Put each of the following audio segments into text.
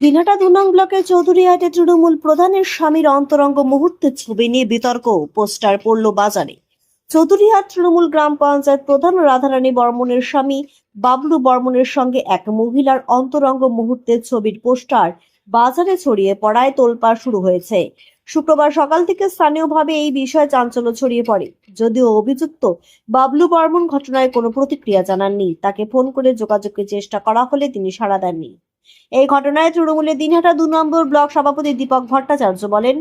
দিনহাটা দু নং ব্লকের চৌধুরীহাটে তৃণমূল প্রধানের স্বামীর অন্তরঙ্গ মুহূর্তের ছবি নিয়ে বিতর্ক, পোস্টার পড়ল বাজারে। চৌধুরীহাট তৃণমূল গ্রাম পঞ্চায়েত প্রধান রাধারানী বর্মনের স্বামী বাবলু বর্মনের সঙ্গে এক মহিলার অন্তরঙ্গ মুহূর্তের ছবির পোস্টার বাজারে ছড়িয়ে পড়ায় তোলপাড় শুরু হয়েছে। শুক্রবার সকাল থেকে স্থানীয়ভাবে এই বিষয়ে চাঞ্চল্য ছড়িয়ে পড়ে। যদিও অভিযুক্ত বাবলু বর্মন ঘটনায় কোনো প্রতিক্রিয়া জানাননি। তাকে ফোন করে যোগাযোগের চেষ্টা করা হলে তিনি সাড়া দেননি। এই ঘটনায় তৃণমূলের দিনহাটা দু নম্বর ব্লক সভাপতি দীপক ভট্টাচার্য বলেন,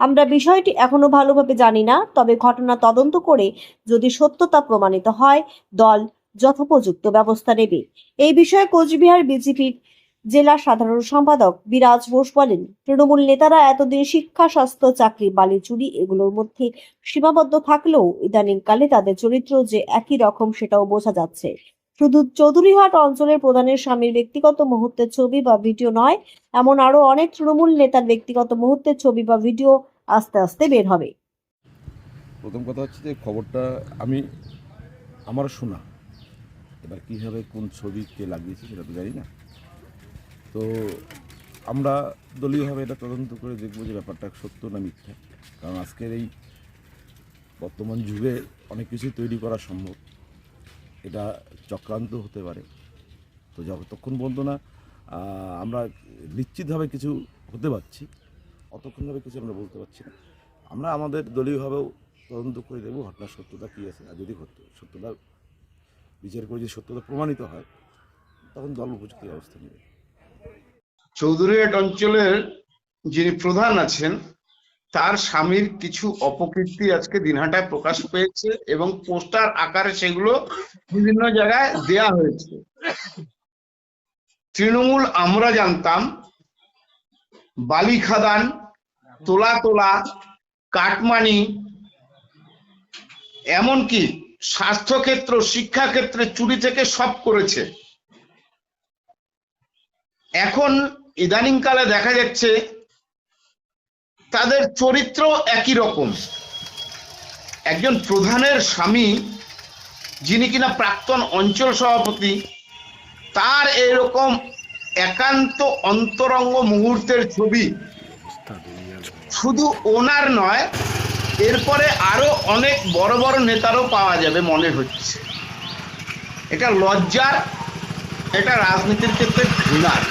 আমরা বিষয়টি এখনও ভালোভাবে জানি না, তবে ঘটনা তদন্ত করে যদি সত্যতা প্রমাণিত হয়, দল যথোপযুক্ত ব্যবস্থা নেবে। এই বিষয়ে কোচবিহার বিজেপির জেলা সাধারণ সম্পাদক বিরাজ বোস বলেন, তৃণমূল নেতারা এতদিন শিক্ষা, স্বাস্থ্য, চাকরি, বালি চুরি এগুলোর মধ্যে সীমাবদ্ধ থাকলেও ইদানিংকালে তাদের চরিত্র যে একই রকম সেটাও বোঝা যাচ্ছে। শুধু চৌধুরীহাট অঞ্চলের প্রধানের স্বামীর ব্যক্তিগত মুহূর্তের ছবি বা ভিডিও নয়, এমন আরও অনেক তৃণমূল নেতার ব্যক্তিগত মুহূর্তের ছবি বা ভিডিও আস্তে আস্তে বের হবে। প্রথম কথা হচ্ছে যে খবরটা আমি আমার শোনা। এবার কীভাবে কোন ছবি কে লাগিয়েছে সেটা তো জানি না। তো আমরা দলীয়ভাবে এটা তদন্ত করে দেখব যে ব্যাপারটা সত্য না মিথ্যা। কারণ আজকের এই বর্তমান যুগে অনেক কিছুই তৈরি করা সম্ভব। এটা চক্রান্ত হতে পারে। তো যতক্ষণ পর্যন্ত না আমরা নিশ্চিতভাবে কিছু হতে পারছি, অতক্ষণভাবে কিছু আমরা বলতে পারছি না। আমরা আমাদের দলীয়ভাবেও তদন্ত করে দেবো ঘটনার সত্যতা কী আছে, আর যদি সত্য- সত্যতা, বিচার করে যদি সত্যতা প্রমাণিত হয়, তখন দল উপযুক্ত ব্যবস্থা নেবে। চৌধুরীহাট অঞ্চলের যিনি প্রধান আছেন তার স্বামীর কিছু অপকীর্তি আজকে দিনহাটায় প্রকাশ পেয়েছে এবং পোস্টার আকারে সেগুলো বিভিন্ন জায়গায় দেয়া হয়েছে। তৃণমূল আমরা জানতাম, বালি খাদান, তোলা তোলা, কাটমানি, এমনকি স্বাস্থ্যক্ষেত্র, শিক্ষাক্ষেত্রে চুরি থেকে সব করেছে। এখন ইদানিংকালে দেখা যাচ্ছে তাদের চরিত্র একই রকম। একজন প্রধানের স্বামী, যিনি কিনা প্রাক্তন অঞ্চল সভাপতি, তার এরকম একান্ত অন্তরঙ্গ মুহূর্তের ছবি শুধু ওনার নয়, এরপরে আরও অনেক বড় বড় নেতারও পাওয়া যাবে মনে হচ্ছে। এটা লজ্জার, এটা রাজনীতির ক্ষেত্রে ঘৃণার।